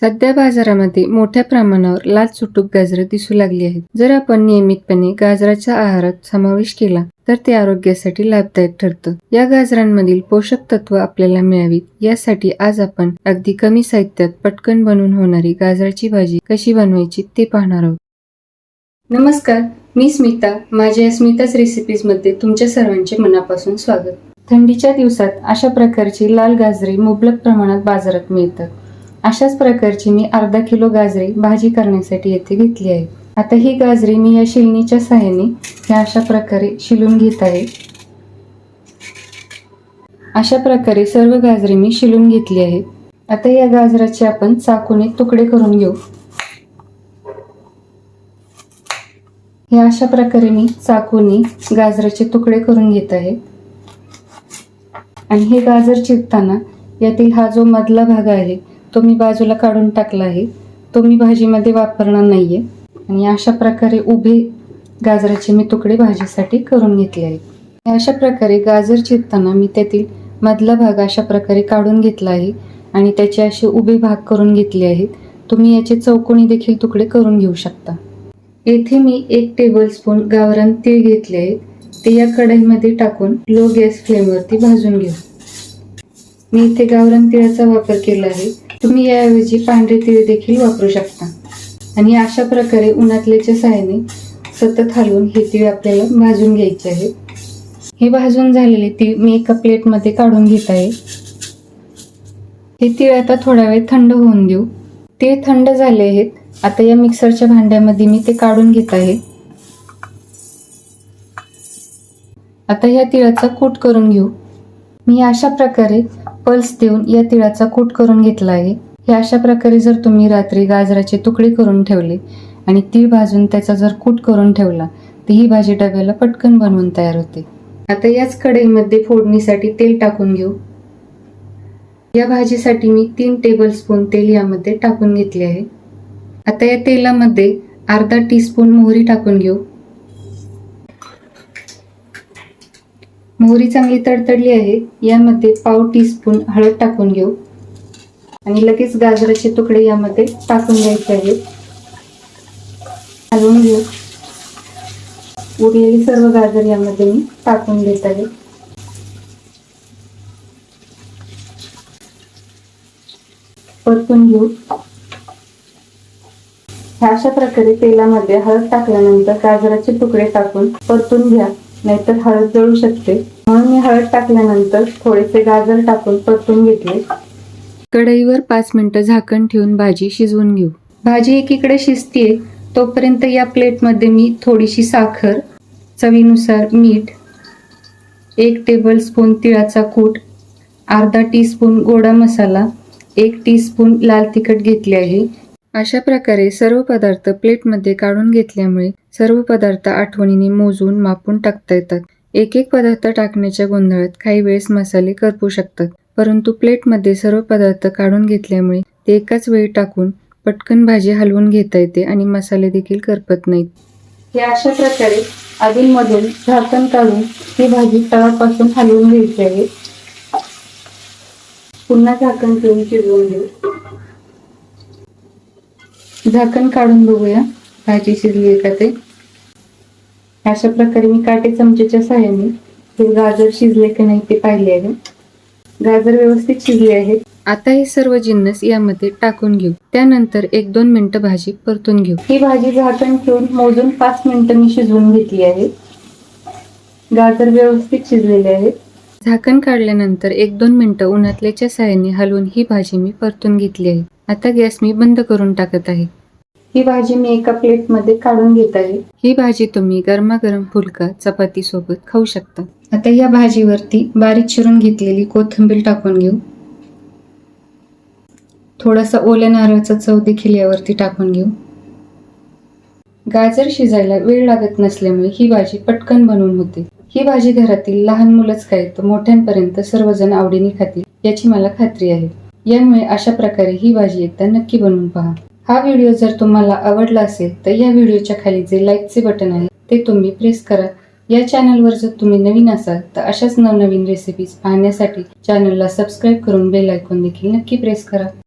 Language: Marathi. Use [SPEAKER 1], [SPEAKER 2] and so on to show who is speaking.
[SPEAKER 1] सध्या बाजारामध्ये मोठ्या प्रमाणावर लाल सुटूक गाजरं दिसू लागली आहेत. जर आपण नियमितपणे गाजराच्या आहारात समावेश केला तर ते आरोग्यासाठी लाभदायक ठरतं. या गाजरांमधील पोषक तत्व आपल्याला मिळावीत यासाठी आज आपण अगदी कमी साहित्यात पटकन बनवून होणारी गाजराची भाजी कशी बनवायची ते पाहणार आहोत. नमस्कार मी स्मिता. माझ्या या स्मिताच रेसिपीजमध्ये तुमच्या सर्वांचे मनापासून स्वागत. थंडीच्या दिवसात अशा प्रकारची लाल गाजरे मुबलक प्रमाणात बाजारात मिळतात. अशाच प्रकारची मी अर्धा किलो गाजरे भाजी करण्यासाठी येथे घेतली आहे. आता ही गाजरे मी या शिलणीच्या सहाय्याने हे अशा प्रकारे शिलून घेत आहे. अशा प्रकारे सर्व गाजरे मी शिलून घेतली आहेत आता या गाजराचे आपण चाकूने तुकडे करून घेऊ. हे अशा प्रकारे मी चाकूने गाजराचे तुकडे करून घेत आहे. आणि हे गाजर चिरताना यातील हा जो मधला भाग आहे तो मी बाजूला काढून टाकला आहे. तो मी भाजीमध्ये वापरणार नाहीये. आणि अशा प्रकारे उभे गाजराचे मी तुकडे भाजीसाठी करून घेतले आहेत. अशा प्रकारे गाजर चिरताना मी त्यातील मधला भाग अशा प्रकारे काढून घेतला आहे. आणि त्याचे असे उभे भाग करून घेतले आहेत. तुम्ही याचे चौकोनी देखील तुकडे करून घेऊ शकता. येथे मी एक टेबलस्पून गावरान तीळ घेतले आहेत ते या कढईमध्ये टाकून लो गॅस फ्लेमवरती भाजून घेऊ. मी इथे गावरान तिळाचा वापर केला आहे. तुम्ही याऐवजी पांढरे तीळ देखील वापरू शकता. आणि अशा प्रकारे उन्हातल्याच्या सहाय्याने सतत हलवून हे तीळ आपल्याला भाजून घ्यायचे आहे. हे भाजून झालेले तीळ मी एका प्लेटमध्ये काढून घेत आहे. हे तीळ आता थोडा वेळ थंड होऊन देऊ. तीळ थंड झाले आहेत. आता या मिक्सरच्या भांड्यामध्ये मी ते काढून घेत आहे. आता या तिळाचा कूट करून घेऊ. मी अशा प्रकारे पल्स देऊन या तिळाचा कूट करून घेतला आहे. हे अशा प्रकारे जर तुम्ही रात्री गाजराचे तुकडे करून ठेवले आणि तीळ भाजून त्याचा जर कूट करून ठेवला तर ही भाजी डब्याला पटकन बनवून तयार होते. आता याच कढईमध्ये फोडणीसाठी तेल टाकून घेऊ. या भाजीसाठी मी तीन टेबल स्पून तेल यामध्ये टाकून घेतले आहे. आता या तेलामध्ये अर्धा टीस्पून मोहरी टाकून घेऊ. मोहरी चांगली तडतडली आहे यामध्ये पाव टीस्पून हळद टाकून घेऊ. आणि लगेच गाजराचे तुकडे यामध्ये टाकून घ्यायचे आहेत. हलवून घेऊ. उरलेली सर्व गाजर यामध्ये मी टाकून देत आहे. परतून घेऊ. ह्या अशा प्रकारे तेलामध्ये हळद टाकल्यानंतर गाजराचे तुकडे टाकून परतून घ्या. नाहीतर हळद जळू शकते. म्हणून मी हळद टाकल्यानंतर थोडेसे गाजर टाकून परतून घेतले. कढईवर पाच मिनिटं झाकण ठेवून भाजी शिजवून घेऊ. भाजी एकीकडे शिजतीये तोपर्यंत या प्लेटमध्ये मी थोडीशी साखर चवीनुसार मीठ एक टेबल स्पून तिळाचा कूट अर्धा टीस्पून गोडा मसाला एक टीस्पून लाल तिखट घेतले आहे. अशा प्रकारे सर्व पदार्थ प्लेटमध्ये काढून घेतल्यामुळे सर्व पदार्थ आठवणीने मोजून मापून टाकता येतात. एक एक पदार्थ टाकण्याच्या गोंधळात काही वेळेस मसाले करपू शकतात परंतु प्लेटमध्ये सर्व पदार्थ काढून घेतल्यामुळे ते एकाच वेळी टाकून पटकन भाजी हलवून घेता येते आणि मसाले देखील करपत नाहीत. हे अशा प्रकारे अधूनमधून झाकण काढून ही भाजी तळापासून हलवून घ्यायची आहे. पुन्हा झाकण ठेवून शिजवून घेऊ. झाकण काढून बघूया. भाजी शिजली आहे का ते? अशा प्रकारे मी काटे चमच्याच्या साह्याने हे गाजर शिजले की नाही ते पाहिले आहे. गाजर व्यवस्थित शिजले आहेत. आता हे सर्व जिन्नस यामध्ये टाकून घेऊ. त्यानंतर एक दोन मिनिटं भाजी परतून घेऊ. ही भाजी झाकण ठेवून मोजून पाच मिनिटं मी शिजवून घेतली आहे. गाजर व्यवस्थित शिजलेले आहेत झाकण काढल्यानंतर एक दोन मिनिटं उन्हातल्याच्या साह्याने हलवून ही भाजी मी परतून घेतली आहे. आता गॅस मी बंद करून टाकत आहे. ही भाजी मी एका प्लेटमध्ये काढून घेत आहे. ही भाजी तुम्ही गरमागरम फुलका चपाती सोबत खाऊ शकता. आता या भाजीवरती बारीक चिरून घेतलेली कोथिंबीर टाकून घेऊ. थोडासा ओल्या नारळाचा चव देखील यावरती टाकून घेऊ. गाजर शिजायला वेळ लागत नसल्यामुळे ही भाजी पटकन बनवून होते. ही भाजी घरातील लहान मुलंच काय तर मोठ्यांपर्यंत सर्वजण आवडीने खातील याची मला खात्री आहे. यामुळे अशा प्रकारे ही भाजी एकदा नक्की बनवून पहा. हा व्हिडिओ जर तुम्हाला आवडला असेल तर या व्हिडिओच्या खाली जे लाईकचे बटन आहे ते तुम्ही प्रेस करा. या चॅनलवर जर तुम्ही नवीन असाल तर अशाच नवनवीन रेसिपीज पाहण्यासाठी चॅनलला सबस्क्राईब करून बेल आयकॉन देखील नक्की प्रेस करा.